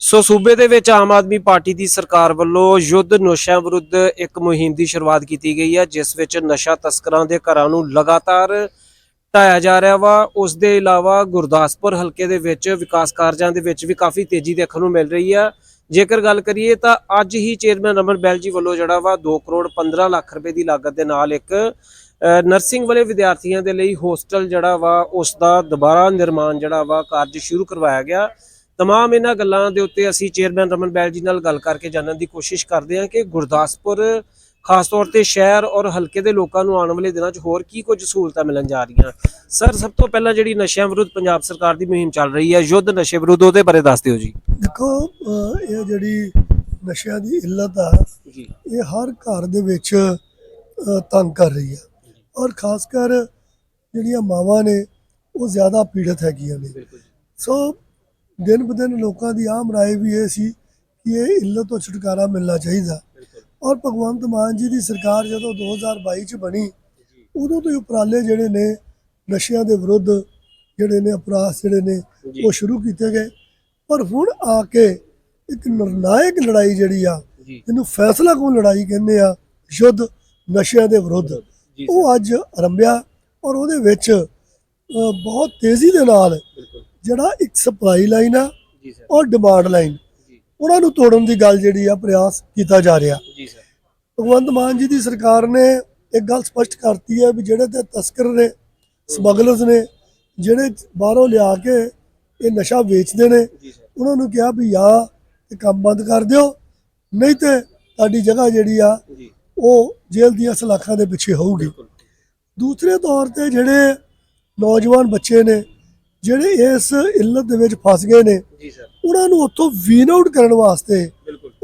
ਸੋ ਸੂਬੇ ਦੇ ਵਿੱਚ ਆਮ ਆਦਮੀ ਪਾਰਟੀ ਦੀ ਸਰਕਾਰ ਵੱਲੋਂ ਯੁੱਧ ਨਸ਼ਿਆਂ ਵਿਰੁੱਧ ਇੱਕ ਮੁਹਿੰਮ ਦੀ ਸ਼ੁਰੂਆਤ ਕੀਤੀ ਗਈ ਹੈ, ਜਿਸ ਵਿੱਚ ਨਸ਼ਾ ਤਸਕਰਾਂ ਦੇ ਘਰਾਂ ਨੂੰ ਲਗਾਤਾਰ ਢਾਇਆ ਜਾ ਰਿਹਾ ਵਾ। ਉਸ ਦੇ ਇਲਾਵਾ ਗੁਰਦਾਸਪੁਰ ਹਲਕੇ ਦੇ ਵਿੱਚ ਵਿਕਾਸ ਕਾਰਜਾਂ ਦੇ ਵਿੱਚ ਵੀ ਕਾਫੀ ਤੇਜ਼ੀ ਦੇਖਣ ਨੂੰ ਮਿਲ ਰਹੀ ਹੈ। ਜੇਕਰ ਗੱਲ ਕਰੀਏ ਤਾਂ ਅੱਜ ਹੀ ਚੇਅਰਮੈਨ ਰਮਨ ਬੈਲ ਜੀ ਵੱਲੋਂ ਜਿਹੜਾ ਵਾ 2 ਕਰੋੜ 15 ਲੱਖ ਰੁਪਏ ਦੀ ਲਾਗਤ ਦੇ ਨਾਲ ਇੱਕ ਨਰਸਿੰਗ ਵਾਲੇ ਵਿਦਿਆਰਥੀਆਂ ਦੇ ਲਈ ਹੋਸਟਲ ਜਿਹੜਾ ਵਾ ਉਸ ਦਾ ਦੁਬਾਰਾ ਨਿਰਮਾਣ ਜਿਹੜਾ ਵਾ ਕਾਰਜ ਸ਼ੁਰੂ ਕਰਵਾਇਆ ਗਿਆ। ਤਮਾਮ ਇਹਨਾਂ ਗੱਲਾਂ ਦੇ ਉੱਤੇ ਅਸੀਂ ਚੇਅਰਮੈਨ ਰਮਨ ਬੈਲ ਜੀ ਨਾਲ ਗੱਲ ਕਰਕੇ ਜਾਣਨ ਦੀ ਕੋਸ਼ਿਸ਼ ਕਰਦੇ ਹਾਂ ਕਿ ਗੁਰਦਾਸਪੁਰ ਖਾਸ ਤੌਰ ਤੇ ਸ਼ਹਿਰ ਔਰ ਹਲਕੇ ਦੇ ਲੋਕਾਂ ਨੂੰ ਆਉਣ ਵਾਲੇ ਦਿਨਾਂ 'ਚ ਹੋਰ ਕੀ ਕੁਝ ਸਹੂਲਤਾਂ ਮਿਲਣ ਜਾ ਰਹੀਆਂ। ਸਰ ਸਭ ਤੋਂ ਪਹਿਲਾਂ ਜਿਹੜੀ ਨਸ਼ਿਆਂ ਵਿਰੁੱਧ ਪੰਜਾਬ ਸਰਕਾਰ ਦੀ ਮੁਹਿੰਮ ਚੱਲ ਰਹੀ ਹੈ ਯੁੱਧ ਨਸ਼ੇ ਵਿਰੁੱਧ ਉਹਦੇ ਬਾਰੇ ਦੱਸ ਦਿਓ ਜੀ। ਦੇਖੋ ਇਹ ਜਿਹੜੀ ਨਸ਼ਿਆਂ ਦੀ ਇੱਲਤ ਆ ਜੀ। ਇਹ ਹਰ ਘਰ ਦੇ ਵਿੱਚ ਤੰਗ ਕਰ ਰਹੀ ਆ। ਔਰ ਖਾਸ ਕਰ ਜਿਹੜੀਆਂ ਮਾਵਾਂ ਨੇ ਉਹ ਜ਼ਿਆਦਾ ਪੀੜਤ ਹੈਗੀਆਂ ਨੇ। ਸੋ ਦਿਨ ਬ ਦਿਨ ਲੋਕਾਂ ਦੀ ਆਮ ਰਾਏ ਵੀ ਇਹ ਸੀ ਕਿ ਇਹ ਇੱਲਤ ਤੋਂ ਛੁਟਕਾਰਾ ਮਿਲਣਾ ਚਾਹੀਦਾ। ਔਰ ਭਗਵੰਤ ਮਾਨ ਜੀ ਦੀ ਸਰਕਾਰ ਜਦੋਂ 2022 ਚ ਬਣੀ ਉਦੋਂ ਤੋਂ ਹੀ ਉਪਰਾਲੇ ਜਿਹੜੇ ਨੇ ਨਸ਼ਿਆਂ ਦੇ ਵਿਰੁੱਧ ਜਿਹੜੇ ਨੇ ਅਪਰਾਧ ਜਿਹੜੇ ਨੇ ਉਹ ਸ਼ੁਰੂ ਕੀਤੇ ਗਏ। ਪਰ ਹੁਣ ਆ ਕੇ ਇੱਕ ਨਿਰਣਾਇਕ ਲੜਾਈ ਜਿਹੜੀ ਆ ਇਹਨੂੰ ਫੈਸਲਾ ਕੌਣ ਲੜਾਈ ਕਹਿੰਦੇ ਆ? ਯੁੱਧ ਨਸ਼ਿਆਂ ਦੇ ਵਿਰੁੱਧ। ਉਹ ਅੱਜ ਆਰੰਭਿਆ ਔਰ ਉਹਦੇ ਵਿੱਚ ਬਹੁਤ ਤੇਜ਼ੀ ਦੇ ਨਾਲ ਜਿਹੜਾ ਇੱਕ ਸਪਲਾਈ ਲਾਈਨ ਆ ਔਰ ਡਿਮਾਂਡ ਲਾਈਨ ਉਹਨਾਂ ਨੂੰ ਤੋੜਨ ਦੀ ਗੱਲ ਜਿਹੜੀ ਆ ਪ੍ਰਯਾਸ ਕੀਤਾ ਜਾ ਰਿਹਾ। ਜੀ ਸਰ। ਭਗਵੰਤ ਮਾਨ ਜੀ ਦੀ ਸਰਕਾਰ ਨੇ ਇੱਕ ਗੱਲ ਸਪਸ਼ਟ ਕਰਤੀ ਹੈ ਵੀ ਜਿਹੜੇ ਤੇ ਤਸਕਰ ਨੇ ਸਮਗਲਰਸ ਨੇ ਜਿਹੜੇ ਬਾਹਰੋਂ ਲਿਆ ਕੇ ਇਹ ਨਸ਼ਾ ਵੇਚਦੇ ਨੇ ਉਹਨਾਂ ਨੂੰ ਕਿਹਾ ਵੀ ਜਾਂ ਇਹ ਕੰਮ ਬੰਦ ਕਰ ਦਿਓ ਨਹੀਂ ਤੇ ਤੁਹਾਡੀ ਜਗ੍ਹਾ ਜਿਹੜੀ ਆ ਉਹ ਜੇਲ੍ਹ ਦੀਆਂ ਸਲਾਖਾਂ ਦੇ ਪਿੱਛੇ ਹੋਊਗੀ। ਦੂਸਰੇ ਤੌਰ ਤੇ ਜਿਹੜੇ ਨੌਜਵਾਨ ਬੱਚੇ ਨੇ ਜਿਹੜੇ ਇਸ ਇਲਤ ਦੇ ਵਿੱਚ ਫਸ ਗਏ ਨੇ ਉਹਨਾਂ ਨੂੰ ਉੱਥੋਂ ਵੀਨ ਆਊਟ ਕਰਨ ਵਾਸਤੇ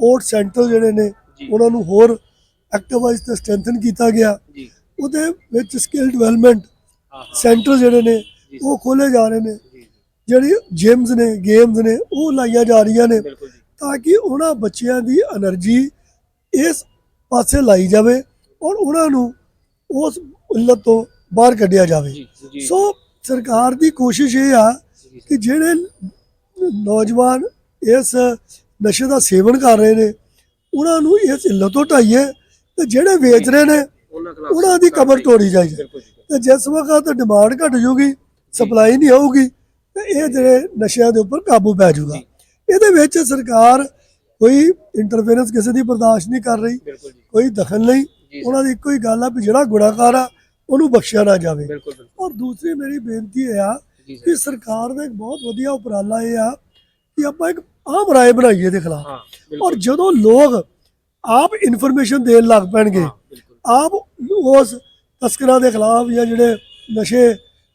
ਓਟ ਸੈਂਟਰ ਜਿਹੜੇ ਨੇ ਉਹਨਾਂ ਨੂੰ ਹੋਰ ਐਕਟਿਵਾਈਜ਼ ਤੇ ਸਟਰੈਂਥਨ ਕੀਤਾ ਗਿਆ। ਉਹਦੇ ਵਿੱਚ ਸਕਿੱਲ ਡਿਵੈਲਪਮੈਂਟ ਸੈਂਟਰ ਜਿਹੜੇ ਨੇ ਉਹ ਖੋਲੇ ਜਾ ਰਹੇ ਨੇ। ਜਿਹੜੀ ਜਿਮਸ ਨੇ ਗੇਮਸ ਨੇ ਉਹ ਲਾਈਆਂ ਜਾ ਰਹੀਆਂ ਨੇ ਤਾਂ ਕਿ ਉਹਨਾਂ ਬੱਚਿਆਂ ਦੀ એનર્ਜੀ ਇਸ ਪਾਸੇ ਲਾਈ ਜਾਵੇ ਔਰ ਉਹਨਾਂ ਨੂੰ ਉਸ ਇੱਲਤ ਤੋਂ ਬਾਹਰ ਕੱਢਿਆ ਜਾਵੇ। ਸੋ ਸਰਕਾਰ ਦੀ ਕੋਸ਼ਿਸ਼ ਇਹ ਆ ਕਿ ਜਿਹੜੇ ਨੌਜਵਾਨ ਇਸ ਨਸ਼ੇ ਦਾ ਸੇਵਨ ਕਰ ਰਹੇ ਨੇ ਉਹਨਾਂ ਨੂੰ ਇਸ ਇੱਲਤ ਤੋਂ ਢਾਈਏ ਤੇ ਜਿਹੜੇ ਵੇਚ ਰਹੇ ਨੇ ਉਹਨਾਂ ਦੀ ਕਬਰ ਤੋੜੀ ਜਾਏ। ਤੇ ਜਿਸ ਵਕਤ ਡਿਮਾਂਡ ਘਟ ਜੂਗੀ ਸਪਲਾਈ ਨਹੀਂ ਹੋਊਗੀ ਤੇ ਇਹ ਜਿਹੜੇ ਨਸ਼ਿਆਂ ਦੇ ਉੱਪਰ ਕਾਬੂ ਪੈ ਜਾਊਗਾ ਇਹਦੇ ਵਿੱਚ ਸਰਕਾਰ ਕੋਈ ਇੰਟਰਫੇਰੈਂਸ ਕਿਸੇ ਦੀ ਬਰਦਾਸ਼ਤ ਨਹੀਂ ਕਰ ਰਹੀ ਕੋਈ ਦਖਲ ਨਹੀਂ। ਉਹਨਾਂ ਦੀ ਇੱਕੋ ਹੀ ਗੱਲ ਆ ਵੀ ਜਿਹੜਾ ਗੁਨਾਹਗਾਰ ਆ ਉਹਨੂੰ ਬਖਸ਼ਿਆ ਨਾ ਜਾਵੇ। ਔਰ ਦੂਸਰੀ ਮੇਰੀ ਬੇਨਤੀ ਇਹ ਆ ਕਿ ਸਰਕਾਰ ਦਾ ਇੱਕ ਬਹੁਤ ਵਧੀਆ ਉਪਰਾਲਾ ਇਹ ਆ ਕਿ ਆਪਾਂ ਇੱਕ ਆਮ ਰਾਏ ਬਣਾਈਏ ਦੇ ਖਿਲਾਫ। ਹਾਂ ਔਰ ਜਦੋਂ ਲੋਕ ਆਪ ਇਨਫੋਰਮੇਸ਼ਨ ਦੇਣ ਲੱਗ ਪੈਣਗੇ ਹਾਂ, ਆਪ ਉਸ ਤਸਕਰਾਂ ਦੇ ਖਿਲਾਫ ਜਾਂ ਜਿਹੜੇ ਨਸ਼ੇ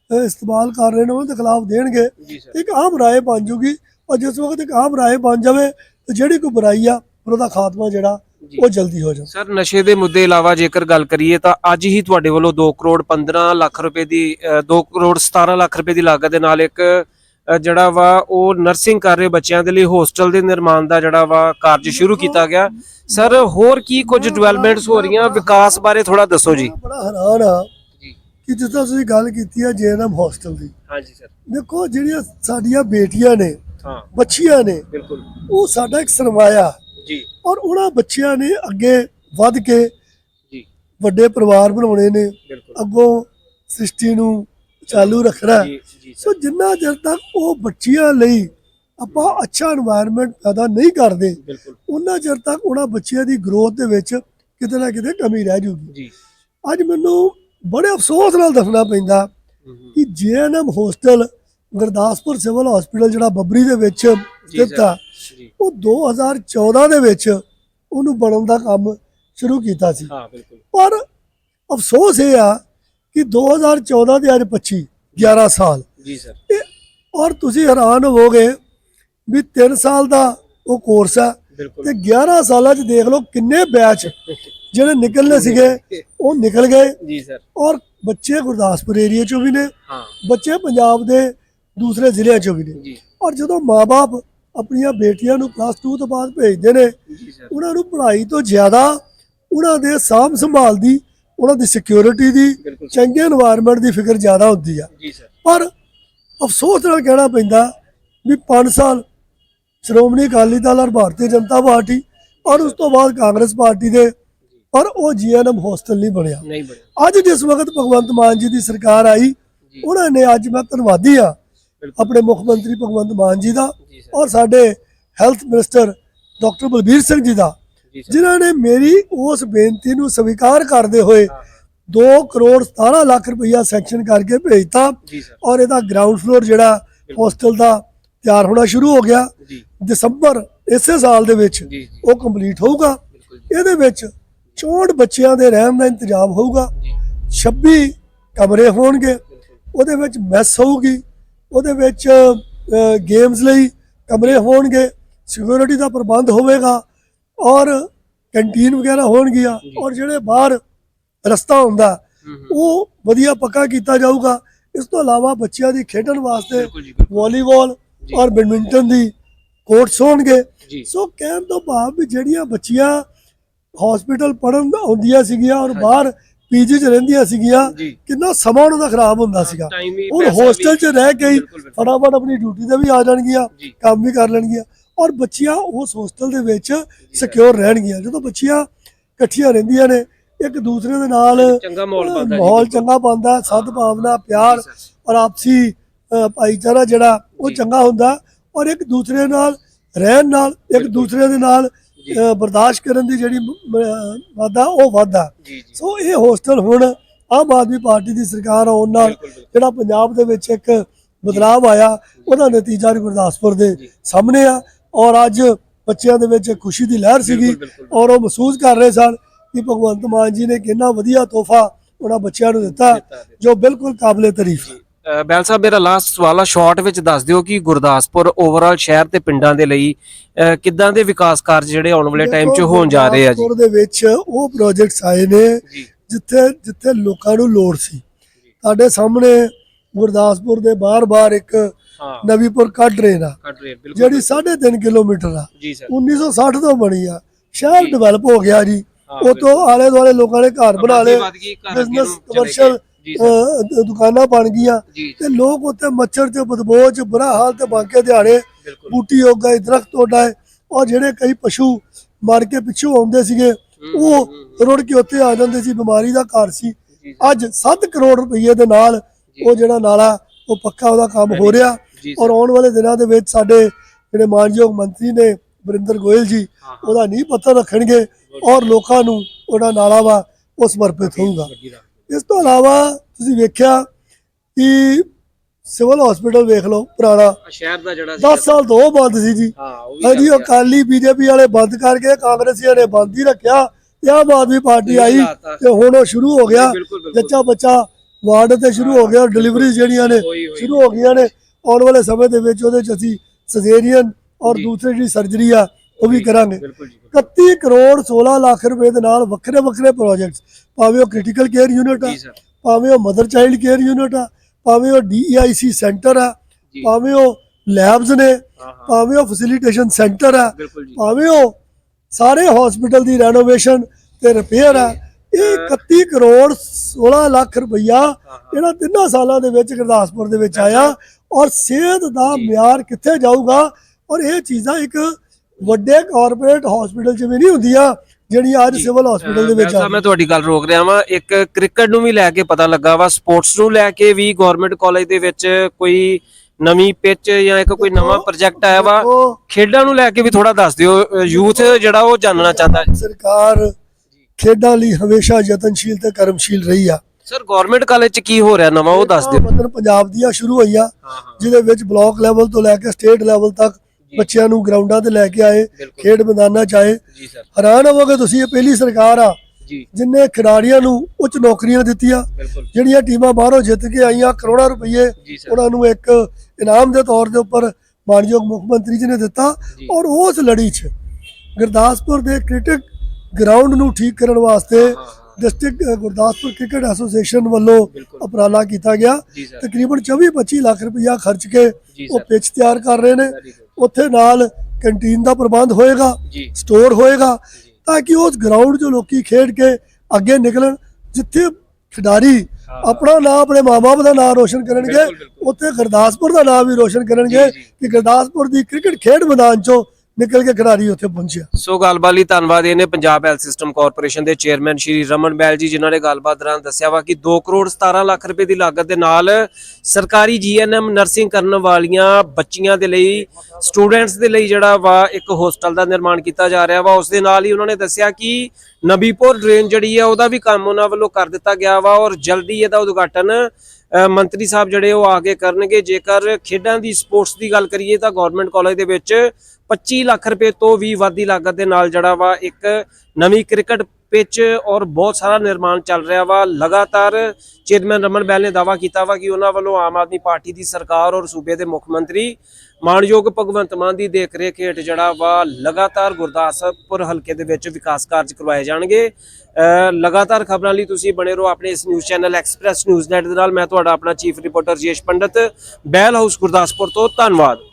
ਇਸਤੇਮਾਲ ਕਰ ਰਹੇ ਨੇ ਉਹਨਾਂ ਦੇ ਖਿਲਾਫ ਦੇਣਗੇ ਇੱਕ ਆਮ ਰਾਏ ਬਣ ਜੂਗੀ। ਔਰ ਜਿਸ ਵਕਤ ਇੱਕ ਆਮ ਰਾਏ ਬਣ ਜਾਵੇ ਤੇ ਜਿਹੜੀ ਕੋਈ ਬੁਰਾਈ ਆ ਫਿਰ ਉਹਦਾ ਖਾਤਮਾ ਜਿਹੜਾ ਉਹ ਜਲਦੀ ਹੋ ਜਾਵੇ ਸਰ ਨਸ਼ੇ ਦੇ ਮੁੱਦੇ ਇਲਾਵਾ ਜੇਕਰ ਗੱਲ ਕਰੀਏ ਤਾਂ ਅੱਜ ਹੀ ਤੁਹਾਡੇ ਵੱਲੋਂ 2 ਕਰੋੜ 15 ਲੱਖ ਰੁਪਏ ਦੀ 2 ਕਰੋੜ 17 ਲੱਖ ਰੁਪਏ ਦੀ ਲਾਗਤ ਦੇ ਨਾਲ ਇੱਕ ਜਿਹੜਾ ਵਾ ਉਹ ਨਰਸਿੰਗ ਕਰ ਰਹੇ ਬੱਚਿਆਂ ਦੇ ਲਈ ਹੋਸਟਲ ਦੇ ਨਿਰਮਾਣ ਦਾ ਜਿਹੜਾ ਵਾ ਕਾਰਜ ਸ਼ੁਰੂ ਕੀਤਾ ਗਿਆ। ਸਰ ਹੋਰ ਕੀ ਕੁਝ ਡਿਵੈਲਪਮੈਂਟਸ ਹੋ ਰਹੀਆਂ? ਵਿਕਾਸ ਬਾਰੇ ਥੋੜਾ ਦੱਸੋ ਜੀ। ਬੜਾ ਹੈਰਾਨ ਆ ਕਿ ਤਰ੍ਹਾਂ ਤੁਸੀਂ ਗੱਲ ਕੀਤੀ ਆ ਜੇਐਨਐਮ ਹੋਸਟਲ ਦੀ। ਹਾਂਜੀ ਸਰ। ਦੇਖੋ ਜਿਹੜੀਆਂ ਸਾਡੀਆਂ ਬੇਟੀਆਂ ਨੇ ਬੱਚੀਆਂ ਨੇ। ਉਹ ਸਾਡਾ ਇੱਕ ਸਰਮਾਇਆ। ਔਰ ਉਹਨਾਂ ਬੱਚਿਆਂ ਨੇ ਅੱਗੇ ਵੱਧ ਕੇ ਵੱਡੇ ਪਰਿਵਾਰ ਬਣਾਉਣੇ ਨੇ। ਅੱਗੋਂ ਸ੍ਰਿਸ਼ਟੀ ਨੂੰ ਚਾਲੂ ਰੱਖਣਾ। ਸੋ ਜਿੰਨਾ ਚਿਰ ਤੱਕ ਉਹ ਬੱਚਿਆਂ ਲਈ ਆਪਾਂ ਅੱਛਾ এনवायरमेंट ਪੈਦਾ ਨਹੀਂ ਕਰਦੇ ਉਹਨਾਂ ਚਿਰ ਤੱਕ ਉਹਨਾਂ ਬੱਚਿਆਂ ਦੀ ਗਰੋਥ ਦੇ ਵਿੱਚ ਕਿਤੇ ਨਾ ਕਿਤੇ ਕਮੀ ਰਹਿ ਜੂਗੀ। ਅੱਜ ਮੈਨੂੰ ਬੜੇ ਅਫਸੋਸ ਨਾਲ ਦੱਸਣਾ ਪੈਂਦਾ ਕਿ GNM hostel Gurdaspur civil hospital ਜਿਹੜਾ ਬੱਬਰੀ ਦੇ ਵਿੱਚ ਸਥਿਤ ਆ ਉਹ 2014 ਦੇ ਵਿੱਚ ਉਹਨੂੰ ਬਣਨ ਦਾ ਕੰਮ ਸ਼ੁਰੂ ਕੀਤਾ ਸੀ। ਹਾਂ ਬਿਲਕੁਲ। ਪਰ ਅਫਸੋਸ ਇਹ ਆ ਕਿ 2014 ਦੇ ਅੱਜ 25 11 ਸਾਲ। ਜੀ ਸਰ। ਔਰ ਤੁਸੀਂ ਹੈਰਾਨ ਹੋਵੋਗੇ ਵੀ 3 ਸਾਲ ਦਾ ਉਹ ਕੋਰਸ ਆ ਤੇ 11 ਸਾਲਾਂ 'ਚ ਦੇਖ ਲਓ ਕਿੰਨੇ ਬੈਚ ਜਿਹੜੇ ਨਿਕਲਨੇ ਸੀਗੇ ਉਹ ਨਿਕਲ ਗਏ। ਜੀ ਸਰ। ਔਰ ਬੱਚੇ ਗੁਰਦਾਸਪੁਰ ਏਰੀਆ 'ਚੋਂ ਵੀ ਨੇ। ਹਾਂ। ਬੱਚੇ ਪੰਜਾਬ ਦੇ ਦੂਸਰੇ ਜ਼ਿਲ੍ਹਿਆਂ ਚੋਂ ਵੀ ਨੇ। ਔਰ ਜਦੋਂ ਮਾਪੇ ਆਪਣੀਆਂ ਬੇਟੀਆਂ ਨੂੰ ਪਲੱਸ 2 ਤੋਂ ਬਾਅਦ ਭੇਜਦੇ ਨੇ ਉਹਨਾਂ ਨੂੰ ਪੜ੍ਹਾਈ ਤੋਂ ਜ਼ਿਆਦਾ ਉਹਨਾਂ ਦੇ ਸਾਂਭ ਸੰਭਾਲ ਦੀ ਉਹਨਾਂ ਦੀ ਸਿਕਿਉਰਿਟੀ ਦੀ ਚੰਗੇ এনवायरमेंट ਦੀ ਫਿਕਰ ਜ਼ਿਆਦਾ ਹੁੰਦੀ ਆ। ਪਰ ਅਫਸੋਸ ਨਾਲ ਕਹਿਣਾ ਪੈਂਦਾ ਵੀ 5 ਸਾਲ ਸ਼੍ਰੋਮਣੀ ਅਕਾਲੀ ਦਲ ਔਰ ਭਾਰਤੀ ਜਨਤਾ ਪਾਰਟੀ ਔਰ ਉਸ ਤੋਂ ਬਾਅਦ ਕਾਂਗਰਸ ਪਾਰਟੀ ਦੇ ਪਰ ਉਹ ਜੀਐਨਐਮ ਹੋਸਟਲ ਨਹੀਂ ਬਣਿਆ। ਅੱਜ ਜਿਸ ਵਕਤ ਭਗਵੰਤ ਮਾਨ ਜੀ ਦੀ ਸਰਕਾਰ ਆਈ ਉਹਨਾਂ ਨੇ ਅੱਜ ਮੈਂ ਧੰਨਵਾਦੀ ਆ ਆਪਣੇ ਮੁੱਖ ਮੰਤਰੀ ਭਗਵੰਤ ਮਾਨ ਜੀ ਦਾ ਔਰ ਸਾਡੇ health minister doctor Balbir Singh ji ਦਾ। ਜਿਨ੍ਹਾਂ ਨੇ ਮੇਰੀ ਉਸ ਬੇਨਤੀ ਨੂੰ ਸਵੀਕਾਰ ਕਰਦੇ ਹੋਏ ਹਾਂ, ਹਾਂ। 2 ਕਰੋੜ 17 ਲੱਖ ਰੁਪਈਆ ਸੈਂਕਸ਼ਨ ਕਰਕੇ ਭੇਜਤਾ। ਔਰ ਇਹਦਾ ਗਰਾਊਂਡ ਫਲੋਰ ਜਿਹੜਾ ਹੋਸਟਲ ਦਾ ਤਿਆਰ ਹੋਣਾ ਸ਼ੁਰੂ ਹੋ ਗਿਆ। ਦਸੰਬਰ ਇਸੇ ਸਾਲ ਦੇ ਵਿੱਚ ਉਹ ਕੰਪਲੀਟ ਹੋਊਗਾ। ਇਹਦੇ ਵਿੱਚ 64 ਬੱਚਿਆਂ ਦੇ ਰਹਿਣ ਦਾ ਇੰਤਜ਼ਾਮ ਹੋਊਗਾ। ਜੀ। 26 ਕਮਰੇ ਹੋਣਗੇ। ਉਹਦੇ ਵਿੱਚ ਮੈਸ ਹੋਊਗੀ। ਉਹਦੇ ਵਿੱਚ ਗੇਮਸ ਲਈ ਕਮਰੇ ਹੋਣਗੇ ਸਿਕਿਉਰਿਟੀ ਦਾ ਪ੍ਰਬੰਧ ਹੋਵੇਗਾ ਔਰ ਕੈਂਟੀਨ ਵਗੈਰਾ ਹੋਣਗੀਆਂ। ਔਰ ਜਿਹੜੇ ਬਾਹਰ ਰਸਤਾ ਹੁੰਦਾ। ਉਹ ਵਧੀਆ ਪੱਕਾ ਕੀਤਾ ਜਾਊਗਾ ਇਸ ਤੋਂ ਇਲਾਵਾ ਬੱਚਿਆਂ ਦੀ ਖੇਡਣ ਵਾਸਤੇ ਵਾਲੀਬਾਲ। ਔਰ ਬੈਡਮਿੰਟਨ ਦੀ ਕੋਰਟਸ ਹੋਣਗੇ ਸੋ ਕਹਿਣ ਤੋਂ ਭਾਵ ਵੀ ਜਿਹੜੀਆਂ ਬੱਚੀਆਂ ਹਸਪੀਟਲ ਪੜਨ ਆਉਂਦੀਆਂ ਸੀਗੀਆਂ ਔਰ ਬਾਹਰ ਪੀਜੀ 'ਚ ਰਹਿੰਦੀਆਂ ਸੀਗੀਆਂ ਕਿੰਨਾ ਸਮਾਂ ਉਹਨਾਂ ਦਾ ਖਰਾਬ ਹੁੰਦਾ ਸੀਗਾ ਹੁਣ ਹੋਸਟਲ 'ਚ ਰਹਿ ਕੇ ਹੀ। ਫਟਾਫਟ ਆਪਣੀ ਡਿਊਟੀ ਤੇ ਵੀ ਆ ਜਾਣਗੀਆਂ ਕੰਮ ਵੀ ਕਰ ਲੈਣਗੀਆਂ ਔਰ ਬੱਚੀਆਂ ਉਸ ਹੋਸਟਲ ਦੇ ਵਿੱਚ ਸਿਕਿਉਰ ਰਹਿਣਗੀਆਂ ਜਦੋਂ ਬੱਚੀਆਂ ਇਕੱਠੀਆਂ ਰਹਿੰਦੀਆਂ ਨੇ ਇੱਕ ਦੂਸਰੇ ਦੇ ਨਾਲ ਚੰਗਾ ਮਾਹੌਲ ਚੰਗਾ ਬਣਦਾ ਸਦਭਾਵਨਾ ਪਿਆਰ। ਔਰ ਆਪਸੀ ਭਾਈਚਾਰਾ ਜਿਹੜਾ ਉਹ। ਚੰਗਾ ਹੁੰਦਾ ਔਰ ਇੱਕ ਦੂਸਰੇ ਨਾਲ ਰਹਿਣ ਨਾਲ ਇੱਕ। ਦੂਸਰੇ ਦੇ ਨਾਲ ਬਰਦਾਸ਼ਤ ਕਰਨ ਦੀ ਜਿਹੜੀ ਵਾਦਾ ਉਹ ਜੀ ਸੋ ਇਹ ਹੋਸਟਲ ਹੁਣ ਆਮ ਆਦਮੀ ਪਾਰਟੀ ਦੀ ਸਰਕਾਰ ਆਉਣ ਨਾਲ ਜਿਹੜਾ ਪੰਜਾਬ ਦੇ ਵਿੱਚ ਇੱਕ ਬਦਲਾਅ ਆਇਆ ਉਹਦਾ ਨਤੀਜਾ ਗੁਰਦਾਸਪੁਰ ਦੇ। ਸਾਹਮਣੇ ਆ। ਔਰ ਅੱਜ ਬੱਚਿਆਂ ਦੇ ਵਿੱਚ ਖੁਸ਼ੀ ਦੀ ਲਹਿਰ ਸੀਗੀ। ਔਰ ਉਹ ਮਹਿਸੂਸ ਕਰ ਰਹੇ ਸਨ ਕਿ ਭਗਵੰਤ ਮਾਨ ਜੀ ਨੇ ਕਿੰਨਾ ਵਧੀਆ ਤੋਹਫਾ ਉਹਨਾਂ ਬੱਚਿਆਂ ਨੂੰ ਦਿੱਤਾ। ਜੋ ਬਿਲਕੁਲ ਕਾਬਲੇ ਤਾਰੀਫ। ਹੈ ਬੈਲ ਸਾਹਿਬ ਮੇਰਾ ਲਾਸਟ ਸਵਾਲ ਆ ਸ਼ਾਰਟ ਵਿੱਚ ਦੱਸ ਦਿਓ ਕਿ ਗੁਰਦਾਸਪੁਰ ਓਵਰਆਲ ਸ਼ਹਿਰ ਤੇ ਪਿੰਡਾਂ ਦੇ ਲਈ ਕਿੱਦਾਂ ਦੇ ਵਿਕਾਸ ਕਾਰਜ ਜਿਹੜੇ ਆਉਣ ਵਾਲੇ ਟਾਈਮ 'ਚ ਹੋਣ ਜਾ ਰਹੇ ਆ ਜੀ? ਗੁਰਦਾਸਪੁਰ ਦੇ ਵਿੱਚ ਉਹ ਪ੍ਰੋਜੈਕਟਸ ਆਏ ਨੇ ਜਿੱਥੇ ਜਿੱਥੇ ਲੋਕਾਂ ਨੂੰ ਲੋੜ ਸੀ। ਤੁਹਾਡੇ ਸਾਹਮਣੇ ਗੁਰਦਾਸਪੁਰ ਦੇ ਬਾਹਰ-ਬਾਹਰ ਇੱਕ ਨਵੀਪੁਰ ਕੱਢ ਰਹੇ ਨਾ। ਜਿਹੜੀ 3.5 ਕਿਲੋਮੀਟਰ ਆ ਜੀ ਸਰ। 1960 ਤੋਂ ਬਣੀ ਆ। ਸ਼ਹਿਰ। ਡਿਵੈਲਪ ਹੋ ਗਿਆ ਜੀ। ਉਹ ਤੋਂ ਆਲੇ ਦੁਆਲੇ ਲੋਕਾਂ ਨੇ ਘਰ ਬਣਾ ਲਏ। Business commercial. ਜੀ ਸਰ। ਦੁਕਾਨਾਂ ਬਣ ਗਈਆਂ। ਜੀ ਤੇ ਲੋਕ ਉੱਥੇ ਮੱਛਰ ਚ ਬਦਬੋ ਚ ਬੁਰਾ ਹਾਲ ਤੇ ਬਾਂਕੇ ਦਿਹਾੜੇ। ਬਿਲਕੁਲ। ਬੂਟੀ ਹੋ ਗਏ ਦਰਖਤ ਉੱਡਾਏ ਔਰ ਜਿਹੜੇ ਕਈ ਪਸ਼ੂ ਮਰ ਕੇ ਪਿੱਛੋਂ ਆਉਂਦੇ ਸੀਗੇ ਉਹ ਰੁੜ ਕੇ ਉੱਥੇ ਆ ਜਾਂਦੇ ਸੀ ਬਿਮਾਰੀ ਦਾ ਘਰ ਸੀ। ਜੀ ਅੱਜ 7 ਕਰੋੜ ਰੁਪਏ ਦੇ ਨਾਲ ਉਹ ਜਿਹੜਾ ਨਾਲਾ ਉਹ ਪੱਕਾ ਉਹਦਾ ਕੰਮ ਹੋ ਰਿਹਾ। ਜੀ ਔਰ ਆਉਣ ਵਾਲੇ ਦਿਨਾਂ ਦੇ ਵਿੱਚ ਸਾਡੇ ਜਿਹੜੇ ਮਾਨਯੋਗ ਮੰਤਰੀ ਨੇ ਵਰਿੰਦਰ ਗੋਇਲ ਜੀ ਹਾਂ, ਹਾਂ। ਉਹਦਾ ਨੀਂਹ ਪੱਥਰ ਰੱਖਣਗੇ ਔਰ ਲੋਕਾਂ ਨੂੰ ਉਹਦਾ ਨਾਲਾ ਵਾ ਉਹ ਸਮਰਪਿਤ ਹੋਊਗਾ। ਦਾ। ਇਸ ਤੋਂ ਇਲਾਵਾ ਤੁਸੀਂ ਵੇਖਿਆ ਕਿ ਸਿਵਲ ਹਸਪੀਟਲ ਵੇਖ ਲਓ ਪੁਰਾਣਾ। ਸ਼ਹਿਰ ਦਾ ਜਿਹੜਾ 10 ਸਾਲ ਤੋਂ ਉਹ ਬੰਦ ਸੀ ਜੀ। ਹਾਂ ਗਿਆ। ਅਕਾਲੀ ਬੀਜੇਪੀ ਵਾਲੇ ਬੰਦ ਕਰਕੇ ਕਾਂਗਰਸੀਆਂ ਨੇ ਬੰਦ ਹੀ ਰੱਖਿਆ। ਤੇ ਆਮ ਆਦਮੀ ਪਾਰਟੀ ਆਈ। ਤੇ ਹੁਣ ਉਹ ਸ਼ੁਰੂ ਹੋ ਗਿਆ। ਜੱਚਾ ਬੱਚਾ ਵਾਰਡ ਤੇ ਸ਼ੁਰੂ ਹੋ ਗਿਆ। ਡਿਲੀਵਰੀ ਜਿਹੜੀਆਂ ਨੇ ਸ਼ੁਰੂ ਹੋ ਗਈਆਂ ਨੇ। ਆਉਣ ਵਾਲੇ ਸਮੇਂ ਦੇ ਵਿੱਚ ਉਹਦੇ ਚ ਅਸੀਂ ਸਜੇਰੀਅਨ ਔਰ ਜੀ। ਦੂਸਰੀ ਜਿਹੜੀ ਸਰਜਰੀ ਆ ਉਹ ਵੀ ਕਰਾਂਗੇ। ਬਿਲਕੁਲ ਜੀ 31 ਕਰੋੜ 16 ਲੱਖ ਰੁਪਏ ਦੇ ਨਾਲ ਵੱਖਰੇ ਵੱਖਰੇ ਪ੍ਰੋਜੈਕਟਸ ਭਾਵੇਂ ਉਹ ਕ੍ਰਿਟੀਕਲ ਕੇਅਰ ਯੂਨਿਟ ਆ ਭਾਵੇਂ ਉਹ ਮਦਰ ਚਾਈਲਡ ਕੇਅਰ ਯੂਨਿਟ ਆ ਭਾਵੇਂ ਉਹ ਡੀਈਆਈਸੀ ਸੈਂਟਰ ਆ ਭਾਵੇਂ ਉਹ ਲੈਬਸ ਨੇ ਭਾਵੇਂ ਉਹ ਫੈਸਿਲਿਟੇਸ਼ਨ ਸੈਂਟਰ ਆ ਭਾਵੇਂ ਉਹ ਸਾਰੇ ਹਸਪੀਟਲ ਦੀ ਰੈਨੋਵੇਸ਼ਨ ਤੇ ਰਿਪੇਅਰ ਆ ਇਹ 31 ਕਰੋੜ 16 ਲੱਖ ਰੁਪਈਆ ਜਿਹੜਾ ਤਿੰਨਾਂ ਸਾਲਾਂ ਦੇ ਵਿੱਚ ਗੁਰਦਾਸਪੁਰ ਦੇ ਵਿੱਚ ਆਇਆ ਔਰ ਸਿਹਤ ਦਾ। ਮਿਆਰ ਕਿੱਥੇ ਜਾਊਗਾ? ਔਰ ਇਹ ਚੀਜ਼ਾਂ ਇੱਕ ਵੱਡੇ ਕਾਰਪੋਰੇਟ ਹਸਪੀਟਲ 'ਚ ਵੀ ਨਹੀਂ ਹੁੰਦੀਆਂ ਜਿਹੜੀਆਂ ਅੱਜ। ਸਿਵਲ ਹਸਪੀਟਲ ਦੇ ਵਿੱਚ ਆ ਮੈਂ ਤੁਹਾਡੀ ਗੱਲ ਰੋਕ ਰਿਹਾ ਵਾਂ। ਇੱਕ ਕ੍ਰਿਕਟ ਨੂੰ ਵੀ ਲੈ ਕੇ ਪਤਾ ਲੱਗਾ ਵਾ ਸਪੋਰਟਸ ਨੂੰ ਲੈ ਕੇ ਵੀ ਗਵਰਨਮੈਂਟ ਕਾਲਜ ਦੇ ਵਿੱਚ ਕੋਈ ਨਵੀਂ ਪਿਚ ਜਾਂ ਇੱਕ ਕੋਈ ਨਵਾਂ ਪ੍ਰੋਜੈਕਟ ਆਇਆ ਵਾ। ਖੇਡਾਂ ਨੂੰ ਲੈ ਕੇ ਵੀ ਥੋੜਾ ਦੱਸ ਦਿਓ। ਯੂਥ ਜਿਹੜਾ ਉਹ ਜਾਣਨਾ ਚਾਹੁੰਦਾ ਸਰਕਾਰ ਖੇਡਾਂ ਲਈ ਹਮੇਸ਼ਾ ਯਤਨਸ਼ੀਲ ਤੇ ਕਰਮਸ਼ੀਲ ਰਹੀ ਆ। ਸਰ ਗਵਰਨਮੈਂਟ ਕਾਲਜ ਚ ਕੀ ਹੋ ਰਿਹਾ ਨਵਾਂ ਉਹ ਦੱਸ ਦਿਓ। ਮਤਲਬ ਪੰਜਾਬ ਦੀਆਂ ਸ਼ੁਰੂ ਹੋਈਆਂ ਹਾਂ ਹਾਂ। ਜਿਹਦੇ ਵਿੱਚ ਬਲਾਕ ਲੈਵਲ ਤੋਂ ਲੈ ਕੇ ਸਟੇਟ ਲੈਵਲ ਤੱਕ ਬੱਚਿਆਂ ਨੂੰ ਗਰਾਊਂਡਾਂ ਤੇ ਲੈ ਕੇ ਆਏ ਖੇਡ ਮੈਦਾਨਾਂ 'ਚ ਆਏ। ਜੀ ਸਰ। ਹੈਰਾਨ ਹੋਵੋਗੇ ਤੁਸੀਂ ਇਹ ਪਹਿਲੀ ਸਰਕਾਰ ਆ ਜੀ। ਜਿਨੇ ਖਿਡਾਰੀਆਂ ਨੂੰ ਉੱਚ ਨੌਕਰੀਆਂ ਦਿੱਤੀਆਂ ਜਿਹੜੀਆਂ ਟੀਮਾਂ ਬਾਹਰੋਂ ਜਿੱਤ ਕੇ ਆਈਆਂ ਕਰੋੜਾਂ ਰੁਪਏ ਉਹਨਾਂ ਨੂੰ ਇੱਕ ਇਨਾਮ ਦੇ ਤੌਰ ਦੇ ਉੱਪਰ ਮਾਨਯੋਗ ਮੁੱਖ ਮੰਤਰੀ ਜੀ ਨੇ ਦਿੱਤਾ। ਔਰ ਉਸ ਲੜੀ 'ਚ ਗੁਰਦਾਸਪੁਰ ਦੇ ਕ੍ਰਿਕਟ ਗਰਾਊਂਡ ਨੂੰ ਠੀਕ ਕਰਨ ਵਾਸਤੇ। ਡਿਸਟ੍ਰਿਕਟ ਗੁਰਦਾਸਪੁਰ ਕ੍ਰਿਕਟ ਐਸੋਸੀਏਸ਼ਨ ਵੱਲੋਂ ਉਪਰਾਲਾ ਕੀਤਾ ਗਿਆ। ਤਕਰੀਬਨ 24-25 ਲੱਖ ਰੁਪਇਆ ਖਰਚ ਕੇ ਉਹ ਪਿਚ ਤਿਆਰ ਕਰ ਰਹੇ ਨੇ. ਉੱਥੇ ਨਾਲ ਕੰਟੀਨ ਦਾ ਪ੍ਰਬੰਧ ਹੋਏਗਾ ਸਟੋਰ ਹੋਏਗਾ ਤਾਂ ਕਿ ਉਸ ਗਰਾਊਂਡ 'ਚ ਲੋਕੀ ਖੇਡ ਕੇ ਅੱਗੇ ਨਿਕਲਣ ਜਿੱਥੇ ਖਿਡਾਰੀ ਆਪਣਾ ਨਾਮ ਆਪਣੇ ਮਾਪੇ ਦਾ ਨਾਮ ਰੋਸ਼ਨ ਕਰਨਗੇ। ਉੱਥੇ ਗੁਰਦਾਸਪੁਰ ਦਾ ਨਾਮ ਵੀ ਰੋਸ਼ਨ ਕਰਨਗੇ। ਕਿ ਗੁਰਦਾਸਪੁਰ ਦੀ ਕ੍ਰਿਕਟ ਖੇਡ ਮੈਦਾਨ ਚੋਂ ਨਿਕਲ ਕੇ ਖਿਡਾਰੀ ਉੱਥੇ ਪਹੁੰਚਿਆ। ਸੋ ਗੱਲਬਾਤ ਲਈ ਧੰਨਵਾਦ। ਇਹ ਪੰਜਾਬ ਹੈਲਥ ਸਿਸਟਮ ਕਾਰਪੋਰੇਸ਼ਨ ਦੇ ਚੇਅਰਮੈਨ ਸ਼੍ਰੀ ਰਮਨ ਬੈਲ ਜੀ, ਜਿਨ੍ਹਾਂ ਨੇ ਗੱਲਬਾਤ ਦੌਰਾਨ ਦੱਸਿਆ ਵਾ ਕਿ 2 ਕਰੋੜ 17 ਲੱਖ ਰੁਪਏ ਦੀ ਲਾਗਤ ਦੇ ਨਾਲ ਸਰਕਾਰੀ ਜੀਐਨਐਮ ਨਰਸਿੰਗ ਕਰਨ ਵਾਲੀਆਂ ਬੱਚੀਆਂ ਦੇ ਲਈ, ਸਟੂਡੈਂਟਸ ਦੇ ਲਈ ਜਿਹੜਾ ਵਾ ਇੱਕ ਹੋਸਟਲ ਦਾ ਨਿਰਮਾਣ ਕੀਤਾ ਜਾ ਰਿਹਾ ਵਾ। ਉਸ ਦੇ ਨਾਲ ਹੀ ਉਹਨਾਂ ਨੇ ਦੱਸਿਆ ਕਿ ਨਬੀਪੁਰ ਡਰੇਨ ਜਿਹੜੀ ਆ, ਉਹਦਾ ਵੀ ਕੰਮ ਉਹਨਾਂ ਵੱਲੋਂ ਕਰ ਦਿੱਤਾ ਗਿਆ ਵਾ ਔਰ ਜਲਦੀ ਇਹਦਾ ਉਦਘਾਟਨ ਮੰਤਰੀ ਸਾਹਿਬ ਜਿਹੜੇ ਉਹ ਆ ਕੇ ਕਰਨਗੇ। ਜੇਕਰ ਖੇਡਾਂ ਦੀ, ਸਪੋਰਟਸ ਦੀ ਗੱਲ ਕਰੀਏ ਤਾਂ ਗਵਰਨਮੈਂਟ ਕਾਲਜ ਦੇ ਵਿੱਚ 25 ਲੱਖ ਰੁਪਏ ਤੋਂ ਵੀ ਵੱਧ ਦੀ ਲਾਗਤ ਦੇ ਨਾਲ ਜਿਹੜਾ ਵਾ ਇੱਕ ਨਵੀਂ ਕ੍ਰਿਕਟ ਪਿੱਚ ਔਰ ਬਹੁਤ ਸਾਰਾ ਨਿਰਮਾਣ ਚੱਲ ਰਿਹਾ ਵਾ। ਲਗਾਤਾਰ ਚੇਅਰਮੈਨ ਰਮਨ ਬੈਲ ਨੇ ਦਾਵਾ ਕੀਤਾ ਵਾ ਕਿ ਉਹਨਾਂ ਵੱਲੋਂ ਆਮ ਆਦਮੀ ਪਾਰਟੀ ਦੀ ਸਰਕਾਰ ਔਰ ਸੂਬੇ ਦੇ ਮੁੱਖ ਮੰਤਰੀ ਮਾਨਯੋਗ ਭਗਵੰਤ ਮਾਨ ਦੀ ਦੇਖਰੇਖ ਹੇਠ ਜਿਹੜਾ ਵਾ ਲਗਾਤਾਰ ਗੁਰਦਾਸਪੁਰ ਹਲਕੇ ਦੇ ਵਿੱਚ ਵਿਕਾਸ ਕਾਰਜ ਕਰਵਾਏ ਜਾਣਗੇ। ਲਗਾਤਾਰ ਖਬਰਾਂ ਲਈ ਤੁਸੀਂ ਬਣੇ ਰਹੋ ਆਪਣੇ ਇਸ news channel express news net ਦੇ ਨਾਲ। ਮੈਂ ਤੁਹਾਡਾ ਆਪਣਾ chief reporter Jesh Pandit. Behl house Gurdaspur ਤੋਂ ਧੰਨਵਾਦ।